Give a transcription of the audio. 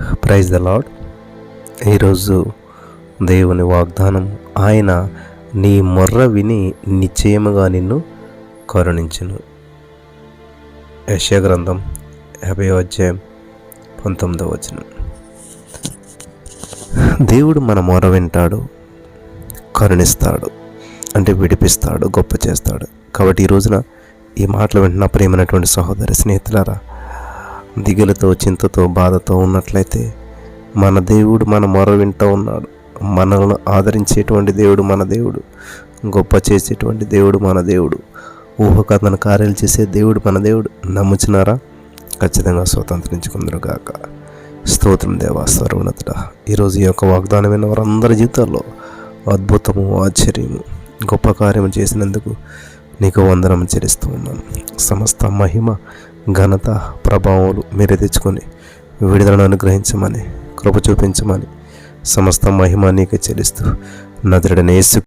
Praise the lord ఈరోజు దేవుని వాగ్దానం ఆయన నీ మొర్ర విని నిశ్చయముగా నిన్ను కరుణించును. యశగ్రంథం గ్రంథం యాభై అధ్యాయం పంతొమ్మిదవ వచనం. దేవుడు మన మొర వింటాడు కరుణిస్తాడు అంటే విడిపిస్తాడు గొప్ప చేస్తాడు కాబట్టి ఈ రోజున ఈ మాటలు వింటున్న ప్రేమైనటువంటి సహోదరి స్నేహితులారా దిగులతో చింతతో బాధతో ఉన్నట్లయితే మన దేవుడు మన మొర వింటూ ఉన్నాడు. మనల్ని ఆదరించేటువంటి దేవుడు మన దేవుడు. గొప్ప చేసేటువంటి దేవుడు మన దేవుడు. ఊహకథన కార్యాలు చేసే దేవుడు మన దేవుడు. నమ్ముచున్నారా? ఖచ్చితంగా స్వతంత్రించుకుందరు గాక. స్తోత్రం దేవా సర్వనతుడ ఈరోజు ఈ యొక్క వాగ్దానమైన వారందరి జీవితాల్లో అద్భుతము ఆశ్చర్యము గొప్ప కార్యము చేసినందుకు నీకు వందనం చెల్లిస్తూ ఉన్నాను. సమస్త మహిమ ఘనత ప్రభావాలు మీరే తెచ్చుకొని విడుదలను అనుగ్రహించమని కృప చూపించమని సమస్త మహిమ నీకే చెల్లిస్తూ నదుడనేసు